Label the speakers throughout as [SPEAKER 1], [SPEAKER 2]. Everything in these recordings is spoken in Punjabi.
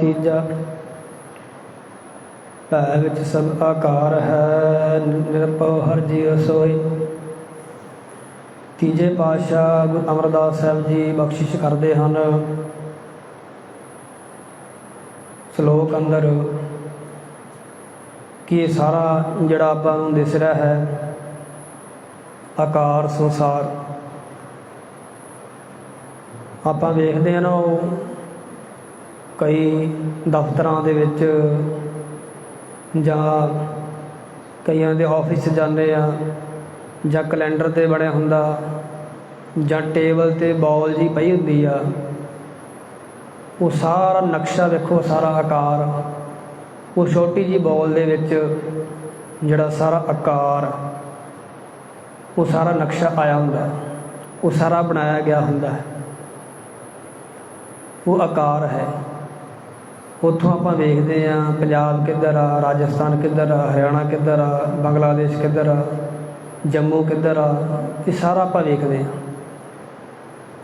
[SPEAKER 1] ਤੀਜਾ ਭੈ ਵਿੱਚ ਸਭ ਆਕਾਰ ਹੈ, ਨਿਰਭਉ ਹਰ ਜੀਵ ਸੋਈ। ਤੀਜੇ ਪਾਤਸ਼ਾਹ ਗੁਰੂ ਅਮਰਦਾਸ ਸਾਹਿਬ ਜੀ ਬਖਸ਼ਿਸ਼ ਕਰਦੇ ਹਨ। ਸ਼ਲੋਕ ਅੰਦਰ ਕਿ ਇਹ ਸਾਰਾ ਜਿਹੜਾ ਆਪਾਂ ਨੂੰ ਦਿਸ ਰਿਹਾ ਹੈ, ਆਕਾਰ ਸੰਸਾਰ। ਆਪਾਂ ਵੇਖਦੇ ਹਾਂ ਨਾ ਉਹ ਕਈ ਦਫ਼ਤਰਾਂ ਦੇ ਵਿੱਚ ਜਾਂ ਕਈਆਂ ਦੇ ਆਫਿਸ ਜਾਂਦੇ ਆ ਜਾਂ ਕੈਲੰਡਰ ਤੇ ਬਣਿਆ ਹੁੰਦਾ ਜਾਂ ਟੇਬਲ ਤੇ ਬਾਲ ਜੀ ਪਈ ਹੁੰਦੀ ਆ, ਉਹ ਸਾਰਾ ਨਕਸ਼ਾ ਵੇਖੋ, ਸਾਰਾ ਆਕਾਰ। ਉਹ ਛੋਟੀ ਜੀ ਬਾਲ ਦੇ ਵਿੱਚ ਜਿਹੜਾ ਸਾਰਾ ਆਕਾਰ, ਉਹ ਸਾਰਾ ਨਕਸ਼ਾ ਆਇਆ ਹੁੰਦਾ। ਉਹ ਸਾਰਾ ਬਣਾਇਆ ਗਿਆ ਹੁੰਦਾ। ਹੈ ਉਹ ਆਕਾਰ ਹੈ। ਉੱਥੋਂ ਆਪਾਂ ਵੇਖਦੇ ਆ ਪੰਜਾਬ ਕਿੱਧਰ ਆ, ਰਾਜਸਥਾਨ ਕਿੱਧਰ ਆ, ਹਰਿਆਣਾ ਕਿੱਧਰ ਆ, ਬੰਗਲਾਦੇਸ਼ ਕਿੱਧਰ ਆ, ਜੰਮੂ ਕਿੱਧਰ ਆ, ਇਹ ਸਾਰਾ ਆਪਾਂ ਵੇਖਦੇ ਆ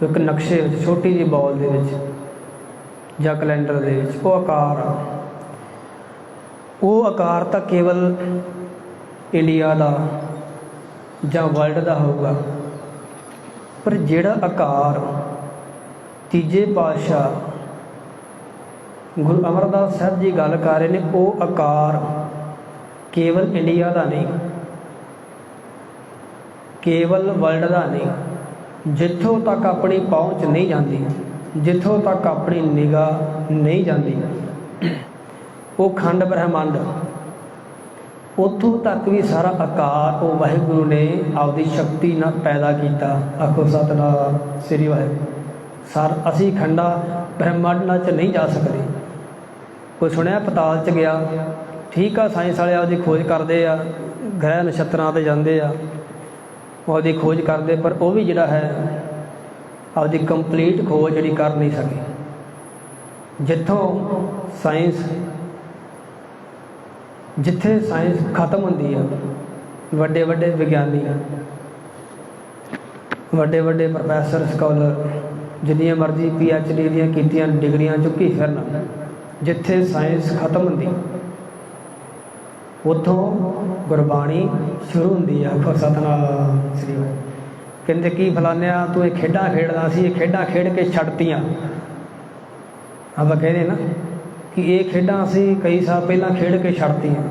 [SPEAKER 1] ਇੱਕ ਨਕਸ਼ੇ ਵਿੱਚ, ਛੋਟੀ ਜਿਹੀ ਬਾਲ ਦੇ ਵਿੱਚ ਜਾਂ ਕੈਲੰਡਰ ਦੇ ਵਿੱਚ, ਉਹ ਆਕਾਰ ਆ। ਉਹ ਆਕਾਰ ਤਾਂ ਕੇਵਲ ਇੰਡੀਆ ਦਾ ਜਾਂ ਵਰਲਡ ਦਾ ਹੋਊਗਾ, ਪਰ ਜਿਹੜਾ ਆਕਾਰ ਤੀਜੇ ਪਾਤਸ਼ਾਹ ਗੁਰੂ ਅਮਰਦਾਸ ਸਾਹਿਬ ਜੀ ਗੱਲ ਕਰ ਰਹੇ ਨੇ, ਉਹ ਆਕਾਰ ਕੇਵਲ ਇੰਡੀਆ ਦਾ ਨਹੀਂ, ਕੇਵਲ ਵਰਲਡ ਦਾ ਨਹੀਂ, ਜਿੱਥੋਂ ਤੱਕ ਆਪਣੀ ਪਹੁੰਚ ਨਹੀਂ ਜਾਂਦੀ, ਜਿੱਥੋਂ ਤੱਕ ਆਪਣੀ ਨਿਗਾਹ ਨਹੀਂ ਜਾਂਦੀ। ਉਹ ਖੰਡ ਬ੍ਰਹਮੰਡ, ਉੱਥੋਂ ਤੱਕ ਵੀ ਸਾਰਾ ਆਕਾਰ, ਉਹ ਵਾਹਿਗੁਰੂ ਨੇ ਆਪਦੀ ਸ਼ਕਤੀ ਨਾਲ ਪੈਦਾ ਕੀਤਾ। ਆਖੋ ਸਤਨਾਮ, ਸ੍ਰੀ ਵਾਹਿਗੁਰੂ। ਸਰ ਅਸੀਂ ਖੰਡਾ ਬ੍ਰਹਮੰਡ ਨਾਲ ਚ ਨਹੀਂ ਜਾ ਸਕਦੇ। ਕੋਈ ਸੁਣਿਆ? ਪਤਾਲ ਚ ਗਿਆ। ਠੀਕ ਆ ਸਾਇੰਸ ਵਾਲੇ ਆਪਦੀ ਖੋਜ ਕਰਦੇ ਆ, ਗ੍ਰਹਿ ਨਛੱਤਰਾਂ ਤੇ ਜਾਂਦੇ ਆ। ਉਹਦੀ ਖੋਜ ਕਰਦੇ, ਪਰ ਉਹ ਵੀ ਜਿਹੜਾ ਹੈ, ਆਪਦੀ ਕੰਪਲੀਟ ਖੋਜ ਜਿਹੜੀ ਕਰ ਨਹੀਂ ਸਕੇ। ਜਿੱਥੋਂ ਸਾਇੰਸ, ਜਿੱਥੇ ਸਾਇੰਸ ਖਤਮ ਹੁੰਦੀ ਆ, ਵੱਡੇ ਵੱਡੇ ਵਿਗਿਆਨੀ ਵੱਡੇ ਵੱਡੇ ਪ੍ਰੋਫੈਸਰ ਸਕਾਲਰ ਜਿੰਨੀਆਂ ਮਰਜ਼ੀ ਪੀ ਐਚ ਡੀ ਦੀਆਂ ਕੀਤੀਆਂ, ਡਿਗਰੀਆਂ ਚੁੱਕੀ ਫਿਰਨ। ਜਿੱਥੇ ਸਾਇੰਸ ਖਤਮ ਹੁੰਦੀ। ਉਥੋਂ ਗੁਰਬਾਣੀ ਸ਼ੁਰੂ ਹੁੰਦੀ ਆ ਆਖੋ ਸਤਨਾਮ ਸ੍ਰੀ ਕਹਿੰਦੇ ਕੀ ਫਲਾਨਿਆ ਤੂੰ ਇਹ ਖੇਡਾਂ ਖੇਡਦਾ ਸੀ, ਇਹ ਖੇਡਾਂ ਖੇਡ ਕੇ ਛੱਡਤੀਆਂ। ਆਪਾਂ ਕਹਿੰਦੇ ਨਾ ਕਿ ਇਹ ਖੇਡਾਂ ਅਸੀਂ ਕਈ ਸਾਲ ਪਹਿਲਾਂ ਖੇਡ ਕੇ ਛੱਡਤੀਆਂ।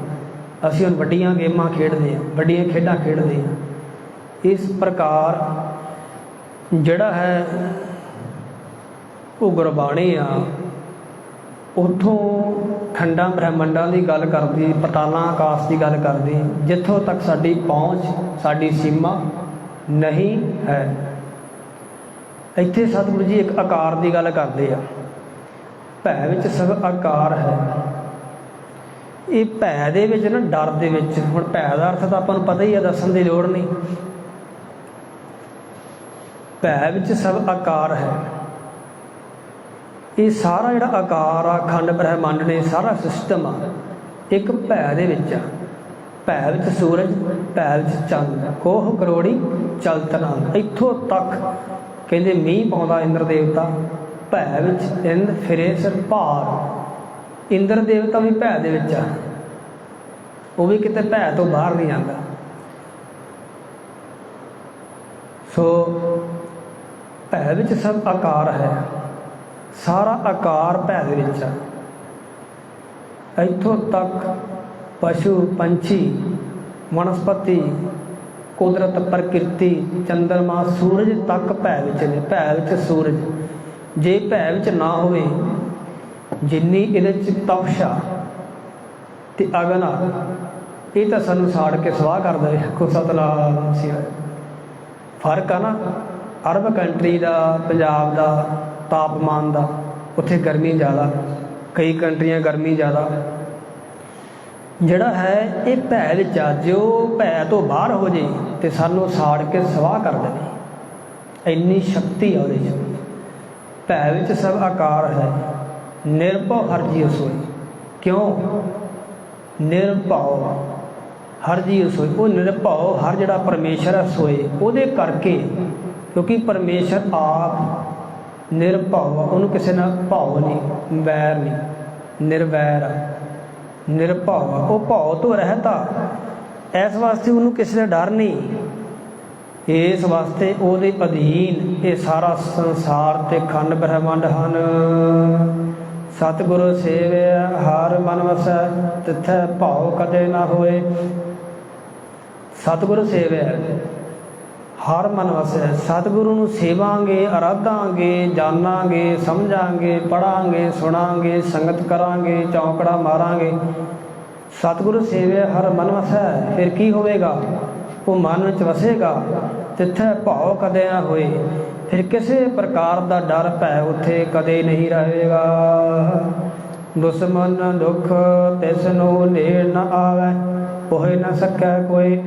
[SPEAKER 1] ਅਸੀਂ ਹੁਣ ਵੱਡੀਆਂ ਗੇਮਾਂ ਖੇਡਦੇ ਹਾਂ, ਵੱਡੀਆਂ ਖੇਡਾਂ ਖੇਡਦੇ ਹਾਂ। ਇਸ ਪ੍ਰਕਾਰ ਜਿਹੜਾ ਹੈ, ਉਹ ਗੁਰਬਾਣੀ ਆ ਉਥੋਂ ਖੰਡਾਂ ਬ੍ਰਹਿਮੰਡਾਂ ਦੀ ਗੱਲ ਕਰਦੀ, ਪਤਾਲਾਂ, ਆਕਾਸ਼ ਦੀ ਗੱਲ ਕਰਦੀ, ਜਿੱਥੋਂ ਤੱਕ ਸਾਡੀ ਪਹੁੰਚ, ਸਾਡੀ ਸੀਮਾ ਨਹੀਂ ਹੈ। ਇੱਥੇ ਸਤਿਗੁਰੂ ਜੀ ਇੱਕ ਆਕਾਰ ਦੀ ਗੱਲ ਕਰਦੇ ਆ। ਭੈ ਵਿੱਚ ਸਭ ਆਕਾਰ ਹੈ। ਇਹ ਭੈ ਦੇ ਵਿੱਚ ਨਾ, ਡਰ ਦੇ ਵਿੱਚ। ਹੁਣ ਭੈ ਦਾ ਅਰਥ ਤਾਂ ਆਪਾਂ ਨੂੰ ਪਤਾ ਹੀ ਆ, ਦੱਸਣ ਦੀ ਲੋੜ ਨਹੀਂ। ਭੈ ਵਿੱਚ ਸਭ ਆਕਾਰ ਹੈ। ਇਹ ਸਾਰਾ ਜਿਹੜਾ ਆਕਾਰ ਆ, ਖੰਡ ਬ੍ਰਹਮੰਡ ਨੇ, ਸਾਰਾ ਸਿਸਟਮ ਆ, ਇੱਕ ਭੈ ਦੇ ਵਿੱਚ ਆ। ਭੈ ਵਿੱਚ ਸੂਰਜ, ਭੈ ਵਿੱਚ ਚੰਦ, ਕੋਹ ਕਰੋੜੀ ਚਲਤਨਾ ਇੱਥੋਂ ਤੱਕ ਕਹਿੰਦੇ ਮੀਂਹ ਪਾਉਂਦਾ ਇੰਦਰ ਦੇਵਤਾ, ਭੈ ਵਿੱਚ ਇੰਦ, ਫਿਰੇ, ਸਿਰ, ਭਾਰ। ਇੰਦਰ ਦੇਵਤਾ ਵੀ ਭੈ ਦੇ ਵਿੱਚ ਆ। ਉਹ ਵੀ ਕਿਤੇ ਭੈ ਤੋਂ ਬਾਹਰ ਨਹੀਂ ਆਂਦਾ ਸੋ ਭੈ ਵਿੱਚ ਸਭ ਆਕਾਰ ਹੈ। ਸਾਰਾ ਆਕਾਰ ਭੈ ਦੇ ਵਿੱਚ ਆ। ਇੱਥੋਂ ਤੱਕ ਪਸ਼ੂ, ਪੰਛੀ, ਵਨਸਪਤੀ, ਕੁਦਰਤ, ਪ੍ਰਕਿਰਤੀ, ਚੰਦਰਮਾ, ਸੂਰਜ ਤੱਕ ਭੈ ਵਿੱਚ ਨੇ ਭੈ ਵਿੱਚ ਸੂਰਜ। ਜੇ ਭੈ ਵਿੱਚ ਨਾ ਹੋਵੇ, ਜਿੰਨੀ ਇਹਦੇ ਚ ਤਪਸ਼ਾ ਤੇ ਅਗਨ ਆ, ਇਹ ਤਾਂ ਸਾਨੂੰ ਸਾੜ ਕੇ ਸਵਾਹ ਕਰ ਦੇਵੇ ਕੋ ਸਤਨਾਮ ਸੀ ਫ਼ਰਕ ਆ ਨਾ। ਅਰਬ ਕੰਟਰੀ ਦਾ, ਪੰਜਾਬ ਦਾ ਤਾਪਮਾਨ ਦਾ, ਉੱਥੇ ਗਰਮੀ ਜ਼ਿਆਦਾ, ਕਈ ਕੰਟਰੀਆਂ ਗਰਮੀ ਜ਼ਿਆਦਾ। ਜਿਹੜਾ ਹੈ, ਇਹ ਭੈ ਵਿੱਚ ਆ ਜੋ ਭੈ ਤੋਂ ਬਾਹਰ ਹੋ ਜੇ ਤੇ ਸਾਨੂੰ ਸਾੜ ਕੇ ਸਵਾਹ ਕਰ ਦੇਵੇ। ਇੰਨੀ ਸ਼ਕਤੀ ਆ ਉਹਦੇ 'ਚ। ਭੈ ਵਿੱਚ ਸਭ ਆਕਾਰ ਹੈ। ਨਿਰਭਉ ਹਰ ਜੀ ਸੋਈ। ਕਿਉਂ? ਨਿਰਭਉ। ਹਰ ਜੀ ਸੋਈ। ਉਹ ਨਿਰਭਉ ਹਰ ਜਿਹੜਾ ਪਰਮੇਸ਼ਰ ਹੈ ਸੋਏ। ਉਹਦੇ ਕਰਕੇ। ਕਿਉਂਕਿ ਪਰਮੇਸ਼ਰ ਆਪ ਨਿਰਭਉ ਉਹਨੂੰ ਕਿਸੇ ਨਾਲ ਭਾਵ ਨਹੀਂ ਵੈਰ ਨਹੀਂ ਨਿਰਵੈਰ ਆ, ਨਿਰਭਉ ਉਹ ਭਉ ਤੋਂ ਰਹਿਤਾ ਇਸ ਵਾਸਤੇ ਉਹਨੂੰ ਕਿਸੇ ਦਾ ਡਰ ਨਹੀਂ। ਇਸ ਵਾਸਤੇ ਉਹਦੇ ਅਧੀਨ ਇਹ ਸਾਰਾ ਸੰਸਾਰ ਤੇ ਖੰਡ ਬ੍ਰਹਮੰਡ ਹਨ। ਸਤਿਗੁਰੂ ਸੇਵਿਆ ਹਰ ਮਨ ਵਸੈ ਤਿਥੈ ਭਾਉ ਕਦੇ ਨਾ ਹੋਏ। ਸਤਿਗੁਰੂ ਸੇਵਿਆ। ਹਰ ਮਨ ਵਸੈ। ਸਤਿਗੁਰੂ ਨੂੰ ਸੇਵਾਂਗੇ, ਅਰਾਧਾਂਗੇ, ਜਾਣਾਂਗੇ, ਸਮਝਾਂਗੇ, ਪੜਾਂਗੇ, ਸੁਣਾਂਗੇ, ਸੰਗਤ ਕਰਾਂਗੇ, ਚੌਂਕੜਾ ਮਾਰਾਂਗੇ। ਸਤਿਗੁਰੂ ਸੇਵਿਆ ਹਰ ਮਨ ਵਸੈ, ਫਿਰ ਕੀ ਹੋਵੇਗਾ? ਉਹ ਮਨ ਵਿੱਚ ਵਸੇਗਾ, ਤਿੱਥੈ ਭਾਉ ਕਦੇ ਨਾ ਹੋਏ। ਫਿਰ ਕਿਸੇ ਪ੍ਰਕਾਰ ਦਾ ਡਰ ਭੈ ਉੱਥੇ ਕਦੇ ਨਹੀਂ ਰਹੇਗਾ। ਦੁਸ਼ਮਨ ਦੁਖ ਤਿਸ ਨੂੰ ਨੇੜ ਨਾ ਆਵੇ ਹੋਏ ਨਾ ਸਕੈ ਕੋਈ।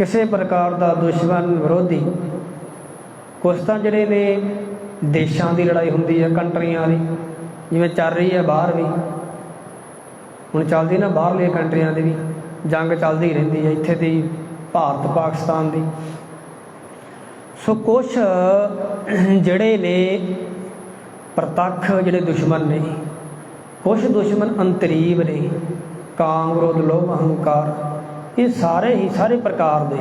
[SPEAKER 1] ਕਿਸੇ ਪ੍ਰਕਾਰ ਦਾ ਦੁਸ਼ਮਣ ਵਿਰੋਧੀ, ਕੁਛ ਤਾਂ ਜਿਹੜੇ ਨੇ ਦੇਸ਼ਾਂ ਦੀ ਲੜਾਈ ਹੁੰਦੀ ਹੈ, ਕੰਟਰੀਆਂ ਦੀ, ਜਿਵੇਂ ਚੱਲ ਰਹੀ ਹੈ ਬਾਹਰ ਵੀ। ਹੁਣ ਚੱਲਦੀ ਨਾ ਬਾਹਰਲੀਆਂ ਕੰਟਰੀਆਂ ਦੀ ਵੀ, ਜੰਗ ਚੱਲਦੀ ਰਹਿੰਦੀ ਹੈ ਇੱਥੇ ਦੀ, ਭਾਰਤ, ਪਾਕਿਸਤਾਨ ਦੀ। ਸੋ ਕੁਛ ਜਿਹੜੇ ਨੇ ਪ੍ਰਤੱਖ ਜਿਹੜੇ ਦੁਸ਼ਮਣ ਨੇ, ਕੁਛ ਦੁਸ਼ਮਣ ਅੰਤਰੀਬ ਨੇ, ਕਾਮ, ਵਿਰੋਧ, ਲੋਭ, ਅਹੰਕਾਰ। ਇਹ ਸਾਰੇ ਹੀ ਸਾਰੇ ਪ੍ਰਕਾਰ ਦੇ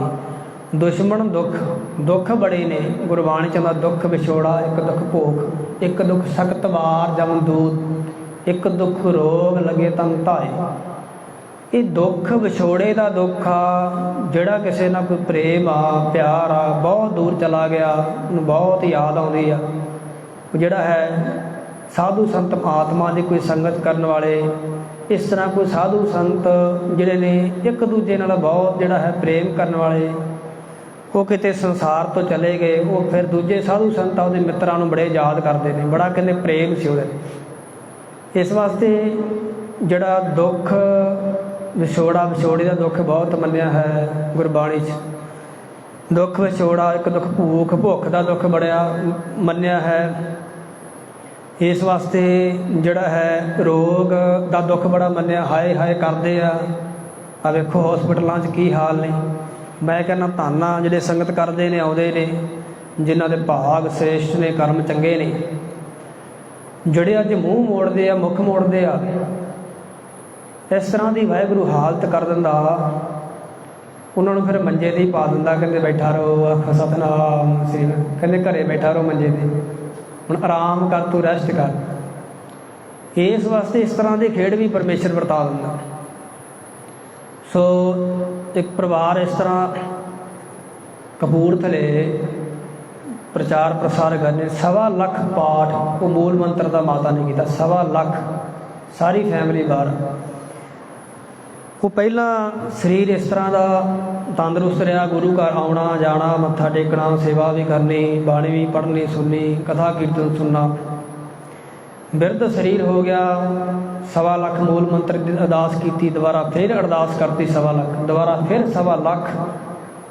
[SPEAKER 1] ਦੁਸ਼ਮਣ ਦੁੱਖ ਦੁੱਖ ਬੜੇ ਨੇ। ਗੁਰਬਾਣੀ ਚੰਦਾ ਦੁੱਖ ਵਿਛੋੜਾ, ਇੱਕ ਦੁੱਖ ਭੋਗ, ਇੱਕ ਦੁੱਖ ਸਖਤ ਵਾਰ ਜਮਨ ਦੂਤ, ਇੱਕ ਦੁੱਖ ਰੋਗ ਲਗੇ ਤਨ ਧਾਏ। ਇਹ ਦੁੱਖ ਵਿਛੋੜੇ ਦਾ ਦੁੱਖ ਆ, ਜਿਹੜਾ ਕਿਸੇ ਨਾਲ ਕੋਈ ਪ੍ਰੇਮ ਆ, ਪਿਆਰ ਆ, ਬਹੁਤ ਦੂਰ ਚਲਾ ਗਿਆ, ਉਹਨੂੰ ਬਹੁਤ ਯਾਦ ਆਉਂਦੀ ਆ। ਜਿਹੜਾ ਹੈ ਸਾਧੂ ਸੰਤ ਆਤਮਾ ਦੀ ਕੋਈ ਸੰਗਤ ਕਰਨ ਵਾਲੇ ਇਸ ਤਰ੍ਹਾਂ ਕੋਈ ਸਾਧੂ ਸੰਤ ਜਿਹੜੇ ਨੇ ਇੱਕ ਦੂਜੇ ਨਾਲ ਬਹੁਤ ਜਿਹੜਾ ਹੈ ਪ੍ਰੇਮ ਕਰਨ ਵਾਲੇ, ਉਹ ਕਿਤੇ ਸੰਸਾਰ ਤੋਂ ਚਲੇ ਗਏ, ਉਹ ਫਿਰ ਦੂਜੇ ਸਾਧੂ ਸੰਤਾਂ ਉਹਦੇ ਮਿੱਤਰਾਂ ਨੂੰ ਬੜੇ ਯਾਦ ਕਰਦੇ ਨੇ, ਬੜਾ ਕਹਿੰਦੇ ਪ੍ਰੇਮ ਸੀ ਉਹਦੇ ਇਸ ਵਾਸਤੇ ਜਿਹੜਾ ਦੁੱਖ, ਵਿਛੋੜਾ, ਵਿਛੋੜੇ ਦਾ ਦੁੱਖ ਬਹੁਤ ਮੰਨਿਆ ਹੈ ਗੁਰਬਾਣੀ 'ਚ। ਦੁੱਖ, ਵਿਛੋੜਾ, ਇੱਕ ਦੁੱਖ ਭੂਖ, ਭੁੱਖ ਦਾ ਦੁੱਖ ਬੜਿਆ ਮੰਨਿਆ ਹੈ। ਇਸ ਵਾਸਤੇ ਜਿਹੜਾ ਹੈ ਰੋਗ ਦਾ ਦੁੱਖ ਬੜਾ ਮੰਨਿਆ, ਹਾਏ ਹਾਏ ਕਰਦੇ ਆ। ਆ ਵੇਖੋ ਹਸਪੀਟਲਾਂ 'ਚ ਕੀ ਹਾਲ ਨੇ। ਮੈਂ ਕਹਿੰਦਾ ਧੰਨਾ ਜਿਹੜੇ ਸੰਗਤ ਕਰਦੇ ਨੇ, ਆਉਂਦੇ ਨੇ, ਜਿਨ੍ਹਾਂ ਦੇ ਭਾਗ ਸ੍ਰੇਸ਼ਟ ਨੇ, ਕਰਮ ਚੰਗੇ ਨੇ। ਜਿਹੜੇ ਅੱਜ ਮੂੰਹ ਮੋੜਦੇ ਆ, ਮੁੱਖ ਮੋੜਦੇ ਆ, ਇਸ ਤਰ੍ਹਾਂ ਦੀ ਵਾਹਿਗੁਰੂ ਹਾਲਤ ਕਰ ਦਿੰਦਾ। ਉਹਨਾਂ ਨੂੰ ਫਿਰ ਮੰਜੇ ਤੇ ਹੀ ਪਾ ਦਿੰਦਾ, ਕਹਿੰਦੇ ਬੈਠਾ ਰਹੋ, ਆਖ ਸਤਨਾਮ ਸ੍ਰੀ ਕਹਿੰਦੇ ਘਰੇ ਬੈਠਾ ਰਹੋ ਮੰਜੇ ਤੇ। ਹੁਣ ਆਰਾਮ ਕਰ, ਤੂੰ ਰੈਸਟ ਕਰ। ਇਸ ਵਾਸਤੇ ਇਸ ਤਰ੍ਹਾਂ ਦੇ ਖੇਡ ਵੀ ਪਰਮੇਸ਼ਰ ਵਰਤਾ ਦਿੰਦਾ। ਸੋ ਇੱਕ ਪਰਿਵਾਰ ਇਸ ਤਰ੍ਹਾਂ ਕਪੂਰਥਲੇ ਪ੍ਰਚਾਰ ਪ੍ਰਸਾਰ ਕਰਨੇ, ਸਵਾ ਲੱਖ ਪਾਠ ਉਹ ਮੂਲ ਮੰਤਰ ਦਾ ਮਾਤਾ ਨੇ ਕੀਤਾ, ਸਵਾ ਲੱਖ ਸਾਰੀ ਫੈਮਿਲੀ ਬਾਹਰ। ਉਹ ਪਹਿਲਾਂ ਸਰੀਰ ਇਸ ਤਰ੍ਹਾਂ ਦਾ ਤੰਦਰੁਸਤ ਰਿਹਾ, ਗੁਰੂ ਘਰ ਆਉਣਾ, ਜਾਣਾ, ਮੱਥਾ ਟੇਕਣਾ, ਸੇਵਾ ਵੀ ਕਰਨੀ, ਬਾਣੀ ਵੀ ਪੜ੍ਹਨੀ, ਸੁਣਨੀ, ਕਥਾ ਕੀਰਤਨ ਸੁਣਨਾ। ਬਿਰਧ ਸਰੀਰ ਹੋ ਗਿਆ, ਸਵਾ ਲੱਖ ਮੂਲ ਮੰਤਰ ਦੀ ਅਰਦਾਸ ਕੀਤੀ, ਦੁਬਾਰਾ ਫਿਰ ਅਰਦਾਸ ਕਰਤੀ ਸਵਾ ਲੱਖ, ਦੁਬਾਰਾ ਫਿਰ ਸਵਾ ਲੱਖ।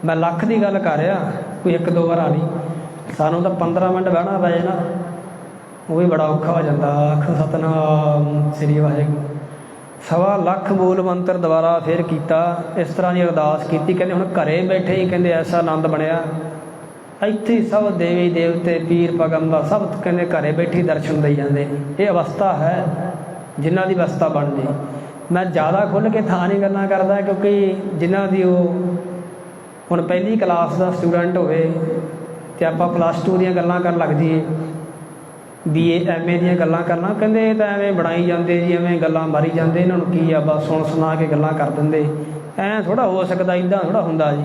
[SPEAKER 1] ਮੈਂ ਲੱਖ ਦੀ ਗੱਲ ਕਰ ਰਿਹਾ, ਕੋਈ ਇੱਕ ਦੋ ਵਾਰ ਨਹੀਂ। ਸਾਨੂੰ ਤਾਂ 15 ਮਿੰਟ ਬਹਿਣਾ ਪੈ ਜਾਣਾ। ਉਹ ਵੀ ਬੜਾ ਔਖਾ ਹੋ ਜਾਂਦਾ ਆਖ ਸਤਨਾਮ, ਸ੍ਰੀ ਵਾਹਿਗੁਰੂ। ਸਵਾ ਲੱਖ ਮੂਲ ਮੰਤਰ ਦੁਬਾਰਾ ਫਿਰ ਕੀਤਾ। ਇਸ ਤਰ੍ਹਾਂ ਦੀ ਅਰਦਾਸ ਕੀਤੀ। ਕਹਿੰਦੇ ਹੁਣ ਘਰੇ ਬੈਠੇ ਹੀ ਕਹਿੰਦੇ ਐਸਾ ਆਨੰਦ ਬਣਿਆ। ਇੱਥੇ ਸਭ ਦੇਵੀ ਦੇਵਤੇ, ਪੀਰ ਪਗੰਬਰ ਸਭ ਕਹਿੰਦੇ ਘਰੇ ਬੈਠੇ ਹੀ ਦਰਸ਼ਨ ਦੇਈ ਜਾਂਦੇ। ਇਹ ਅਵਸਥਾ ਹੈ ਜਿਨ੍ਹਾਂ ਦੀ ਅਵਸਥਾ ਬਣ ਜੇ ਮੈਂ ਜ਼ਿਆਦਾ ਖੁੱਲ ਕੇ ਥਾਂ ਨਹੀਂ ਗੱਲਾਂ ਕਰਦਾ ਕਿਉਂਕਿ ਜਿਨ੍ਹਾਂ ਦੀ ਉਹ ਹੁਣ ਪਹਿਲੀ ਕਲਾਸ ਦਾ ਸਟੂਡੈਂਟ ਹੋਵੇ ਤੇ ਆਪਾਂ ਪਲੱਸ 2 ਦੀਆਂ ਗੱਲਾਂ ਕਰਨ ਲੱਗ ਜੀਏ ਬੀਏ ਐਮਏ ਦੀਆਂ ਗੱਲਾਂ ਕਰਨਾ। ਕਹਿੰਦੇ ਇਹ ਤਾਂ ਐਵੇਂ ਬਣਾਈ ਜਾਂਦੇ ਜੀ ਐਵੇਂ ਗੱਲਾਂ ਮਾਰੀ ਜਾਂਦੇ। ਇਹਨਾਂ ਨੂੰ ਕੀ ਆ ਬਸ ਸੁਣ ਸੁਣਾ ਕੇ ਗੱਲਾਂ ਕਰ ਦਿੰਦੇ। ਐ ਥੋੜਾ ਹੋ ਸਕਦਾ ਇਦਾਂ ਥੋੜਾ ਹੁੰਦਾ ਜੀ।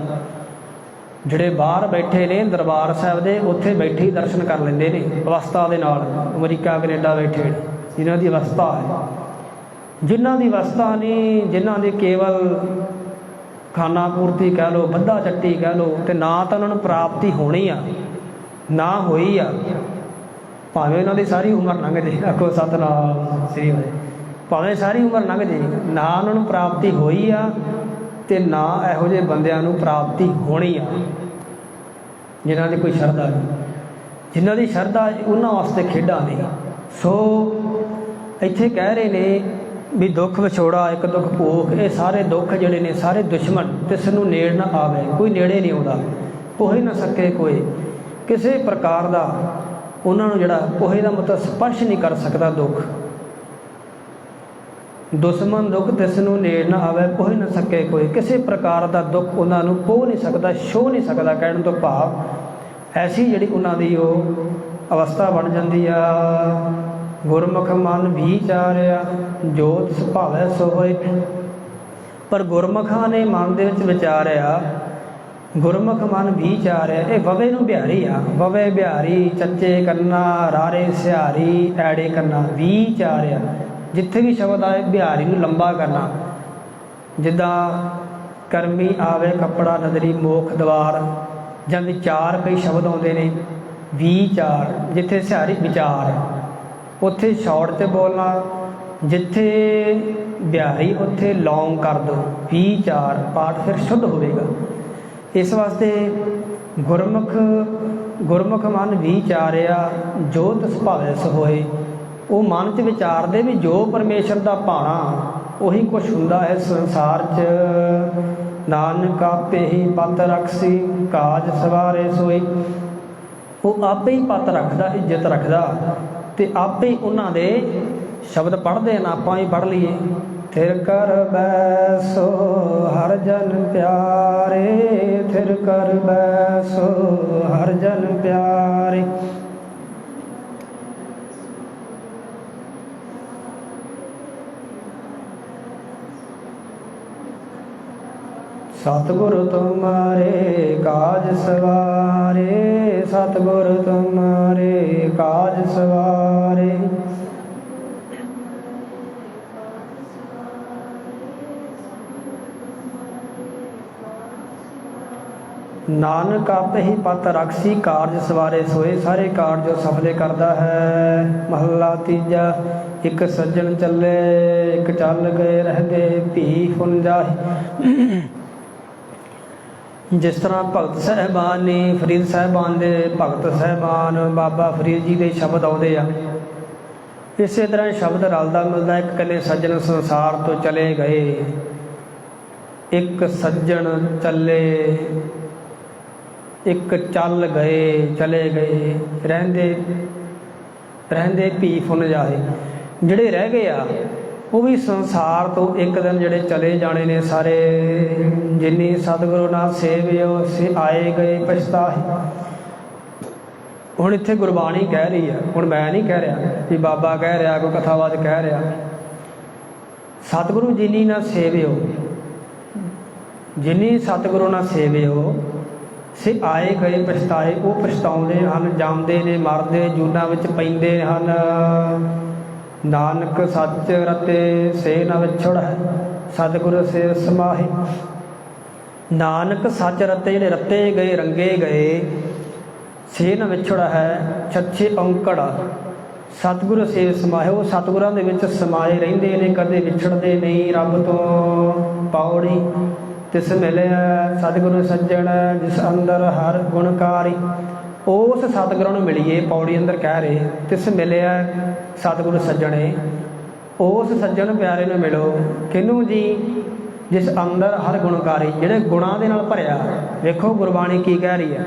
[SPEAKER 1] ਜਿਹੜੇ ਬਾਹਰ ਬੈਠੇ ਨੇ ਦਰਬਾਰ ਸਾਹਿਬ ਦੇ ਉੱਥੇ ਬੈਠੇ ਹੀ ਦਰਸ਼ਨ ਕਰ ਲੈਂਦੇ ਨੇ ਅਵਸਥਾ ਦੇ ਨਾਲ। ਅਮਰੀਕਾ ਕੈਨੇਡਾ ਬੈਠੇ ਨੇ, ਜਿਨ੍ਹਾਂ ਦੀ ਅਵਸਥਾ ਹੈ। ਜਿਨ੍ਹਾਂ ਦੀ ਅਵਸਥਾ ਨਹੀਂ ਜਿਨ੍ਹਾਂ ਦੇ ਕੇਵਲ ਖਾਣਾ ਪੂਰਤੀ ਕਹਿ ਲੋ ਬੱਧਾ ਚੱਟੀ ਕਹਿ ਲੋ ਤੇ ਨਾ ਤਾਂ ਉਹਨਾਂ ਨੂੰ ਪ੍ਰਾਪਤੀ ਹੋਣੀ ਆ ਨਾ ਹੋਈ ਆ। ਭਾਵੇਂ ਉਹਨਾਂ ਦੀ ਸਾਰੀ ਉਮਰ ਲੰਘ ਜੇ ਆਖੋ ਸਤਨਾਮ, ਸ੍ਰੀ ਵਾਹਿ ਭਾਵੇਂ ਸਾਰੀ ਉਮਰ ਲੰਘ ਜੇ ਨਾ ਉਹਨਾਂ ਨੂੰ ਪ੍ਰਾਪਤੀ ਹੋਈ ਆ ਤੇ ਨਾ ਇਹੋ ਜਿਹੇ ਬੰਦਿਆਂ ਨੂੰ ਪ੍ਰਾਪਤੀ ਹੋਣੀ ਆ। ਜਿਨ੍ਹਾਂ ਦੀ ਕੋਈ ਸ਼ਰਧਾ ਨਹੀਂ। ਜਿਨ੍ਹਾਂ ਦੀ ਸ਼ਰਧਾ ਉਹਨਾਂ ਵਾਸਤੇ ਖੇਡਾਂ ਨੇ। ਸੋ ਇੱਥੇ ਕਹਿ ਰਹੇ ਨੇ ਵੀ ਦੁੱਖ ਵਿਛੋੜਾ, ਇੱਕ ਦੁੱਖ ਭੋਗ, ਇਹ ਸਾਰੇ ਦੁੱਖ ਜਿਹੜੇ ਨੇ, ਸਾਰੇ ਦੁਸ਼ਮਣ ਤਿਸ ਨੂੰ ਨੇੜ ਨਾ ਆਵੇ। ਕੋਈ ਨੇੜੇ ਨਹੀਂ ਆਉਂਦਾ। ਪੋਹੇ ਨਾ ਸਕੇ ਕੋਈ। ਕਿਸੇ ਪ੍ਰਕਾਰ ਦਾ ਉਹਨਾਂ ਨੂੰ ਜਿਹੜਾ ਪੋਹੇ ਦਾ ਮਤਲਬ ਸਪਰਸ਼ ਨਹੀਂ ਕਰ ਸਕਦਾ ਦੁੱਖ। ਦੁਸ਼ਮਨ ਦੁੱਖ ਤਿਸ ਨੂੰ ਨੇੜ ਨਾ ਆਵੇ ਕੋਈ ਨਾ ਸਕੇ ਕੋਈ। ਕਿਸੇ ਪ੍ਰਕਾਰ ਦਾ ਦੁੱਖ ਉਹਨਾਂ ਨੂੰ ਪੋ ਨਹੀਂ ਸਕਦਾ ਛੋ ਨਹੀਂ ਸਕਦਾ, ਕਹਿਣ ਤੋਂ ਭਾਵ ਐਸੀ ਜਿਹੜੀ ਉਹਨਾਂ ਦੀ ਉਹ ਅਵਸਥਾ ਬਣ ਜਾਂਦੀ ਆ। ਗੁਰਮੁਖ ਮਨ ਵਿਚਾਰਿਆ ਜੋਤ ਸੁਭਾਵੈ ਸੋ ਪਰ ਗੁਰਮੁਖਾਂ ਨੇ ਮਨ ਦੇ ਵਿੱਚ ਵਿਚਾਰਿਆ ਗੁਰਮੁਖ ਮਨ ਵਿਚਾਰਿਆ ਇਹ ਵਵੇ ਨੂੰ ਬਿਹਾਰੀ ਆ। ਵਵੇ ਬਿਹਾਰੀ, ਚੱਚੇ ਕੰਨਾ, ਰਾਰੇ ਸਿਹਾਰੀ, ਐੜੇ ਕੰਨਾ ਵਿਚਾਰਿਆ ਜਿੱਥੇ ਵੀ ਸ਼ਬਦ ਆਏ, ਬਿਹਾਰੀ ਨੂੰ ਲੰਬਾ ਕਰਨਾ। ਜਿੱਦਾਂ ਕਰਮੀ ਆਵੇ ਕੱਪੜਾ ਨਦਰੀ, ਮੋਖ ਦਵਾਰ, ਜਾਂ ਵਿਚਾਰ ਕਈ ਸ਼ਬਦ ਆਉਂਦੇ ਨੇ, ਵਿਚਾਰ, ਜਿੱਥੇ ਸਿਹਾਰੀ ਵਿਚਾਰ ਉੱਥੇ ਸ਼ਾਰਟ ਤੇ ਬੋਲਣਾ, ਜਿੱਥੇ ਬਿਹਾਰੀ, ਉੱਥੇ ਲੌਂਗ ਕਰ ਦੋ, ਵਿਚਾਰ, ਪਾਠ ਫਿਰ ਸ਼ੁੱਧ ਹੋਵੇਗਾ। ਇਸ ਵਾਸਤੇ ਗੁਰਮੁਖ ਗੁਰਮੁਖ ਮਨ ਵਿਚਾਰਿਆ ਜੋਤ ਸੁਭਾਵੈ ਸ ਹੋਏ। ਉਹ ਮਨ 'ਚ ਵਿਚਾਰਦੇ ਵੀ ਜੋ ਪਰਮੇਸ਼ਰ ਦਾ ਭਾਣਾ, ਉਹੀ ਕੁਛ ਹੁੰਦਾ ਹੈ ਸੰਸਾਰ 'ਚ। ਨਾਨਕ ਆਪੇ ਹੀ ਪਤ ਰਖਸੀ, ਕਾਜ ਸਵਾਰੇ ਸੋਈ ਉਹ ਆਪੇ ਹੀ ਪਤ ਰੱਖਦਾ, ਇੱਜ਼ਤ ਰੱਖਦਾ, ਤੇ ਆਪੇ ਹੀ ਉਹਨਾਂ ਦੇ ਸ਼ਬਦ ਪੜ੍ਹਦੇ ਨਾ ਆਪਾਂ ਵੀ ਪੜ੍ਹ ਲਈਏ। ਥਿਰ ਕਰ ਬੈਸੋ, ਹਰ ਜਨ ਪਿਆਰੇ, ਥਿਰ ਕਰ ਬੈਸੋ, ਹਰ ਜਨ ਪਿਆਰੇ। ਸਤਿਗੁਰ ਤੁਮਾਰੇ ਕਾਜ ਸਵਾਰੇ, ਸਤਿਗੁਰ ਤੁਮਾਰੇ ਕਾਜ ਸਵਾਰੇ। ਨਾਨਕ ਆਪੇ ਹੀ ਪਤ ਰਖਸੀ ਕਾਰਜ ਸਵਾਰੇ ਸੋਏ, ਸਾਰੇ ਕਾਰਜ ਜੋ ਸਫਲੇ ਕਰਦਾ ਹੈ। ਮਹੱਲਾ ਤੀਜਾ, ਇੱਕ ਸੱਜਣ ਚੱਲੇ, ਇੱਕ ਚੱਲ ਗਏ ਰਹਦੇ ਭੀ ਫੁਨ ਜਾਹੀ। ਜਿਸ ਤਰ੍ਹਾਂ ਭਗਤ ਸਹਿਬਾਨ ਨੇ ਫਰੀਦ ਸਾਹਿਬਾਨ ਦੇ ਭਗਤ ਸਹਿਬਾਨ, ਬਾਬਾ ਫਰੀਦ ਜੀ ਦੇ ਸ਼ਬਦ ਆਉਂਦੇ ਆ। ਇਸੇ ਤਰ੍ਹਾਂ ਸ਼ਬਦ ਰਲਦਾ ਮਿਲਦਾ, ਇੱਕ ਕੱਲੇ ਸੱਜਣ ਸੰਸਾਰ ਤੋਂ ਚਲੇ ਗਏ। ਇੱਕ ਸੱਜਣ ਚੱਲੇ ਇੱਕ ਚੱਲ ਗਏ, ਚਲੇ ਗਏ, ਰਹਿੰਦੇ ਰਹਿੰਦੇ ਭੀ ਫੁਨ ਜਾਏ ਜਿਹੜੇ ਰਹਿ ਗਏ ਆ, ਉਹ ਵੀ ਸੰਸਾਰ ਤੋਂ ਇੱਕ ਦਿਨ ਜਿਹੜੇ ਚਲੇ ਜਾਣੇ ਨੇ ਸਾਰੇ। ਜਿਨੀ ਸਤਿਗੁਰੂ ਨਾਲ ਸੇਵਿਓ ਸੇ ਆਏ ਗਏ ਪਛਤਾਹੇ। ਹੁਣ ਇੱਥੇ ਗੁਰਬਾਣੀ ਕਹਿ ਰਹੀ ਆ, ਹੁਣ ਮੈਂ ਨਹੀਂ ਕਹਿ ਰਿਹਾ ਵੀ ਬਾਬਾ ਕਹਿ ਰਿਹਾ, ਕੋਈ ਕਥਾਵਾਦ ਕਹਿ ਰਿਹਾ। ਸਤਿਗੁਰੂ ਜਿਨੀ ਨਾਲ ਸੇਵਿਓ, ਜਿਨੀ ਸਤਿਗੁਰੂ ਨਾਲ ਸੇਵਿਓ ਸੇ ਆਏ ਗਏ ਪਛਤਾਏ, ਉਹ ਪਛਤਾਉਂਦੇ ਹਨ ਜਾਂਦੇ ਨੇ, ਮਰਦੇ, ਜੂਨਾ ਵਿੱਚ ਪੈਂਦੇ ਹਨ। ਨਾਨਕ ਸੱਚ ਰਤੇ ਸੇ ਨ ਵਿਛੜ ਹੈ, ਸਤਿਗੁਰ ਸੇ ਸਮਾਹੇ। ਨਾਨਕ ਸੱਚ ਰਤੇ ਜਿਹੜੇ ਰਤੇ ਗਏ, ਰੰਗੇ ਗਏ, ਸੇ ਨ ਵਿਛੜ ਹੈ, ਛੱਛੇ ਔਂਕੜ। ਸਤਿਗੁਰ ਸੇ ਸਮਾਹੇ, ਉਹ ਸਤਿਗੁਰਾਂ ਦੇ ਵਿੱਚ ਸਮਾਏ ਰਹਿੰਦੇ ਨੇ, ਕਦੇ ਵਿਛੜਦੇ ਨਹੀਂ, ਰੱਬ ਤੋਂ ਪੌੜੀ ਤਿਸ ਮਿਲਿਆ ਸਤਿਗੁਰੂ ਸੱਜਣ, ਜਿਸ ਅੰਦਰ ਹਰ ਗੁਣਕਾਰੀ ਉਸ ਸਤਿਗੁਰਾਂ ਨੂੰ ਮਿਲੀਏ, ਪੌੜੀ ਅੰਦਰ ਕਹਿ ਰਹੇ, ਤਿਸ ਮਿਲਿਆ ਸਤਿਗੁਰੂ ਸੱਜਣੇ, ਉਸ ਸੱਜਣ ਪਿਆਰੇ ਨੂੰ ਮਿਲੋ, ਕਿਹਨੂੰ ਜੀ? ਜਿਸ ਅੰਦਰ ਹਰ ਗੁਣਕਾਰੀ ਜਿਹੜੇ ਗੁਣਾਂ ਦੇ ਨਾਲ ਭਰਿਆ, ਵੇਖੋ ਗੁਰਬਾਣੀ ਕੀ ਕਹਿ ਰਹੀ ਹੈ।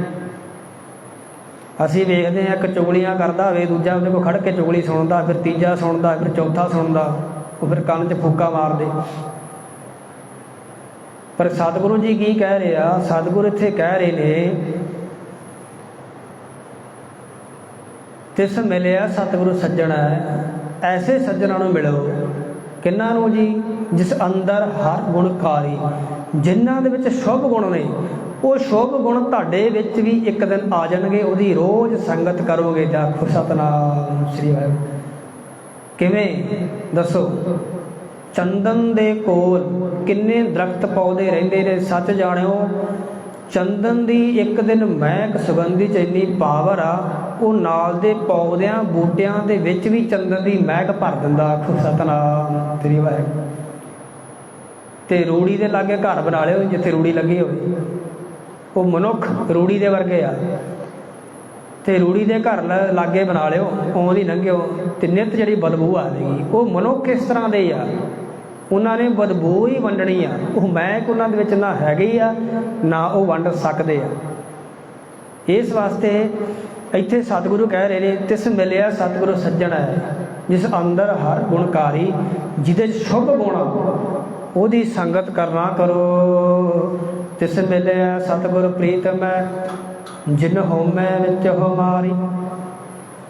[SPEAKER 1] ਅਸੀਂ ਵੇਖਦੇ ਹਾਂ, ਇੱਕ ਚੁਗਲੀਆਂ ਕਰਦਾ ਹੋਵੇ, ਦੂਜਾ ਉਹਦੇ ਕੋਲ ਖੜ ਕੇ ਚੁਗਲੀ ਸੁਣਦਾ, ਫਿਰ ਤੀਜਾ ਸੁਣਦਾ, ਫਿਰ ਚੌਥਾ ਸੁਣਦਾ, ਉਹ ਫਿਰ ਕੰਨ 'ਚ ਫੂਕਾ ਮਾਰਦੇ। ਪਰ ਸਤਿਗੁਰੂ ਜੀ ਕੀ ਕਹਿ ਰਹੇ ਆ? ਸਤਿਗੁਰੂ ਇੱਥੇ ਕਹਿ ਰਹੇ ਨੇ, ਤਿਸ ਮਿਲਿਆ ਸਤਿਗੁਰੂ ਸੱਜਣ ਹੈ, ਐਸੇ ਸੱਜਣਾਂ ਨੂੰ ਮਿਲੋ। ਕਿੰਨਾਂ ਨੂੰ ਜੀ? ਜਿਸ ਅੰਦਰ ਹਰ ਗੁਣਕਾਰੀ ਜਿਨ੍ਹਾਂ ਦੇ ਵਿੱਚ ਸ਼ੁਭ ਗੁਣ ਨੇ, ਉਹ ਸ਼ੁਭ ਗੁਣ ਤੁਹਾਡੇ ਵਿੱਚ ਵੀ ਇੱਕ ਦਿਨ ਆ ਜਾਣਗੇ, ਉਹਦੀ ਰੋਜ਼ ਸੰਗਤ ਕਰੋਗੇ, ਜਾਂ ਸਤਨਾਮ ਸ੍ਰੀ ਵਾਹਿਗੁਰੂ। ਕਿਵੇਂ? ਦੱਸੋ। ਚੰਦਨ ਦੇ ਕੋਲ ਕਿੰਨੇ ਦਰਖਤ ਪੌਦੇ ਰਹਿੰਦੇ ਨੇ, ਸੱਚ ਜਾਣਿਓ? ਚੰਦਨ ਦੀ ਇੱਕ ਦਿਨ ਮਹਿਕ ਸੁਗੰਧੀ ਚ ਇੰਨੀ ਪਾਵਰ ਆ, ਉਹ ਨਾਲ ਦੇ ਪੌਦਿਆਂ, ਬੂਟਿਆਂ ਦੇ ਵਿੱਚ ਵੀ ਚੰਦਨ ਦੀ ਮਹਿਕ ਭਰ ਦਿੰਦਾ। ਆਖੋ ਸਤਨਾਮ, ਤੇਰੀ ਵਾਹਿਗੁਰੂ। ਤੇ ਰੂੜੀ ਦੇ ਲਾਗੇ ਘਰ ਬਣਾ ਲਿਓ, ਜਿੱਥੇ ਰੂੜੀ ਲੱਗੀ ਹੋਵੇ ਉਹ ਮਨੁੱਖ ਰੂੜੀ ਦੇ ਵਰਗੇ ਆ। ਤੇ ਰੂੜੀ ਦੇ ਘਰ ਲਾਗੇ ਬਣਾ ਲਿਓ ਉਵੇਂ ਲੰਘਿਓ ਤੇ ਨਿਤ ਜਿਹੜੀ ਬਦਬੂ ਆਵੇਗੀ ਉਹ ਮਨੁੱਖ ਕਿਸ ਤਰ੍ਹਾਂ ਦੇ ਆ? ਉਹਨਾਂ ਨੇ ਬਦਬੂ ਹੀ ਵੰਡਣੀ ਆ। ਉਹ ਮਹਿਕ ਉਹਨਾਂ ਦੇ ਵਿੱਚ ਨਾ ਹੈਗੀ ਆ ਨਾ ਉਹ ਵੰਡ ਸਕਦੇ ਆ। ਇਸ ਵਾਸਤੇ ਇੱਥੇ ਸਤਿਗੁਰੂ ਕਹਿ ਰਹੇ ਨੇ ਤਿਸ ਮਿਲਿਆ ਸਤਿਗੁਰੂ ਸੱਜਣ ਹੈ ਜਿਸ ਅੰਦਰ ਹਰ ਗੁਣਕਾਰੀ ਜਿਹਦੇ ਸ਼ੁਭ ਗੁਣ ਆ, ਉਹਦੀ ਸੰਗਤ ਕਰਨਾ ਕਰੋ। ਤਿਸ ਮਿਲਿਆ ਸਤਿਗੁਰ ਪ੍ਰੀਤਮ ਹੈ ਜਿਨ ਹੋਮੈ ਵਿੱਚ ਹਮਾਰੀ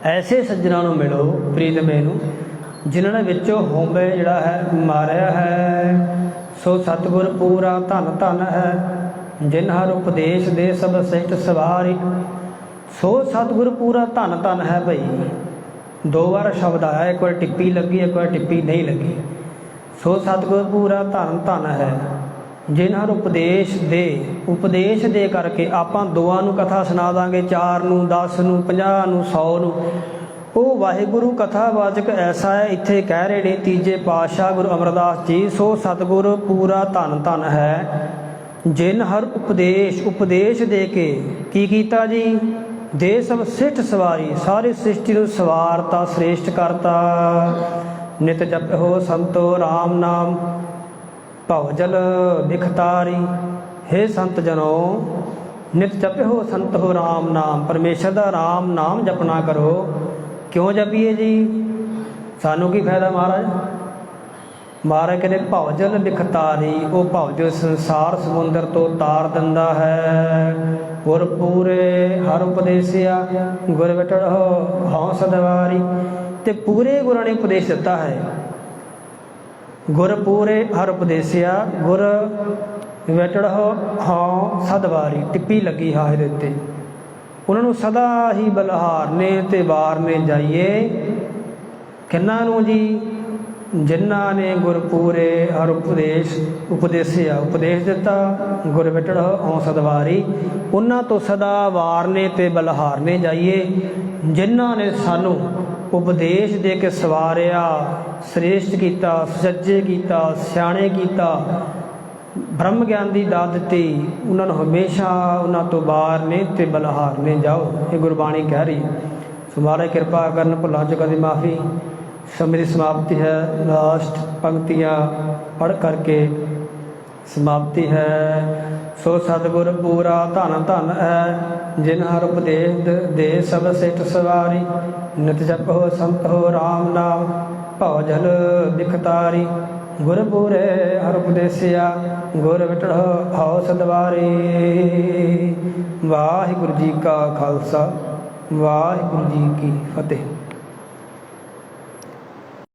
[SPEAKER 1] ਐਸੇ ਸੱਜਣਾ ਨੂੰ ਮਿਲੋ ਪ੍ਰੀਤਮੇ ਨੂੰ ਜਿਨ੍ਹਾਂ ਨੇ ਵਿੱਚੋਂ ਹੋਮੈ ਜਿਹੜਾ ਹੈ ਮਾਰਿਆ ਹੈ। ਸੋ ਸਤਿਗੁਰ ਪੂਰਾ ਧਨ ਧਨ ਹੈ, ਜਿਨ ਹਰ ਉਪਦੇਸ਼ ਦੇ ਸਭ ਸਿੱਟ ਸਵਾਰੀ। ਸੋ ਸਤਿਗੁਰ ਪੂਰਾ ਧਨ ਧਨ ਹੈ ਭਈ। ਦੋ ਵਾਰ ਸ਼ਬਦ ਆਇਆ, ਇੱਕ ਵਾਰ ਟਿੱਪੀ ਲੱਗੀ, ਇੱਕ ਵਾਰ ਟਿੱਪੀ ਨਹੀਂ ਲੱਗੀ। ਸੋ ਸਤਿਗੁਰ ਪੂਰਾ ਧਨ ਧਨ ਹੈ। ਜਿਨ ਹਰ ਉਪਦੇਸ਼ ਦੇ ਉਪਦੇਸ਼ ਦੇ ਕਰਕੇ ਆਪਾਂ ਦੋਆਂ ਨੂੰ ਕਥਾ ਸੁਣਾ ਦਾਂਗੇ 4 ਨੂੰ 10 ਨੂੰ 50 ਨੂੰ 100 ਨੂੰ। ਉਹ ਵਾਹਿਗੁਰੂ ਕਥਾਵਾਚਕ ਐਸਾ ਹੈ, ਇੱਥੇ ਕਹਿ ਰਹੇ ਨੇ, ਤੀਜੇ ਪਾਤਸ਼ਾਹ ਗੁਰੂ ਅਮਰਦਾਸ ਜੀ, ਸੋ ਸਤਿਗੁਰ ਪੂਰਾ ਧਨ ਧਨ ਹੈ। ਜਿਨ ਹਰ ਉਪਦੇਸ਼ ਉਪਦੇਸ਼ ਦੇ ਕੇ ਕੀ ਕੀਤਾ ਜੀ? ਦੇ ਸਭ ਸਿੱਠ ਸਵਾਰੀ, ਸਾਰੀ ਸ੍ਰਿਸ਼ਟੀ ਨੂੰ ਸਵਾਰਤਾ, ਸ੍ਰੇਸ਼ਟ ਕਰਤਾ। ਨਿਤ ਹੋ ਸੰਤੋ RAM ਨਾਮ। ਭਵ ਬਿਖਤਾਰੀ ਦਿਖਤਾਰੀ हे ਸੰਤ ਜਨੋ, ਨਿਤ ਜਪਿਓ ਹੋ RAM ਨਾਮ, ਪਰਮੇਸ਼ਰ ਦਾ RAM ਨਾਮ ਜਪਣਾ ਕਰੋ। ਕਿਉਂ ਜਪੀਏ ਜੀ? ਸਾਨੂੰ ਕੀ ਫਾਇਦਾ ਮਹਾਰਾਜ? ਮਹਾਰਾਜ ਕਹਿੰਦੇ ਭਵ ਬਿਖਤਾਰੀ ਉਹ ਭਵ ਸੰਸਾਰ ਸਮੁੰਦਰ ਤੋਂ ਤਾਰ ਦਿੰਦਾ ਹੈ। ਗੁਰ ਪੂਰੇ ਹਰ ਉਪਦੇਸਿਆ, ਗੁਰ ਵਿਟੜ ਹਉ ਸਦਵਾਰੀ ਤੇ ਪੂਰੇ ਗੁਰਾਂ ਨੇ ਉਪਦੇਸ਼ ਦਿੱਤਾ ਹੈ। ਗੁਰ ਪੂਰੇ ਹਰ ਉਪਦੇਸਿਆ, ਗੁਰ ਵਿਟੜ ਹਉ ਸਦਵਾਰੀ, ਟਿੱਪੀ ਲੱਗੀ ਹਾਏ ਦੇ ਉੱਤੇ। ਉਹਨਾਂ ਨੂੰ ਸਦਾ ਹੀ ਬਲਹਾਰਨੇ ਤੇ ਵਾਰਨੇ ਜਾਈਏ। ਕਿੰਨਾਂ ਨੂੰ ਜੀ? ਜਿਨ੍ਹਾਂ ਨੇ ਗੁਰਪੂਰੇ ਹਰ ਉਪਦੇਸ਼, ਉਪਦੇਸਿਆ, ਉਪਦੇਸ਼ ਦਿੱਤਾ, ਗੁਰ ਵਿਟੜ ਹਉ ਸਦਵਾਰੀ, ਉਹਨਾਂ ਤੋਂ ਸਦਾ ਵਾਰਨੇ ਤੇ ਬਲਹਾਰਨੇ ਜਾਈਏ। ਜਿਨ੍ਹਾਂ ਨੇ ਸਾਨੂੰ ਉਪਦੇਸ਼ ਦੇ ਕੇ ਸਵਾਰਿਆ, ਸ੍ਰੇਸ਼ਟ ਕੀਤਾ ਸੱਚੇ ਕੀਤਾ, ਸਿਆਣੇ ਕੀਤਾ। ਬ੍ਰਹਮ ਗਿਆਨ ਦੀ ਦਾਤ ਦਿੱਤੀ। ਉਹਨਾਂ ਨੂੰ ਹਮੇਸ਼ਾ ਉਹਨਾਂ ਤੋਂ ਬਾਹਰ ਨੇ ਤੇ ਬਲਹਾਰ ਨੇ ਜਾਓ। ਇਹ ਗੁਰਬਾਣੀ ਕਹਿ ਰਹੀ ਸੋ ਮਹਾਰਾਜ ਕਿਰਪਾ ਕਰਨ, ਭੁੱਲਾਂ ਚੁੱਕਾਂ ਦੀ ਮਾਫੀ। ਸਮੇਂ ਦੀ ਸਮਾਪਤੀ ਹੈ। ਲਾਸਟ ਪੰਕਤੀਆਂ ਪੜ੍ਹ ਕਰਕੇ ਸਮਾਪਤੀ ਹੈ। ਸੋ ਸਤਿਗੁਰ ਪੂਰਾ ਧਨ ਧਨ ਹੈ ਜਿਨ ਹਰ ਉਪਦੇਸ਼ ਦੇ ਸਭ ਸਿੱਟ ਸਵਾਰੀ। ਨਿਤ ਜਪੋ ਹੋ RAM ਨਾਮ, ਭਉ ਜਲ ਦਿਖਤਾਰੀ ਗੁਰ ਪੂਰੇ ਹਰ ਉਪਦੇਸਿਆ, ਗੁਰ ਵਿਟੜ ਹਉ ਸਦਵਾਰੀ ਵਾਹਿਗੁਰੂ ਜੀ ਕਾ ਖਾਲਸਾ, ਵਾਹਿਗੁਰੂ ਜੀ ਕੀ ਫਤਿਹ।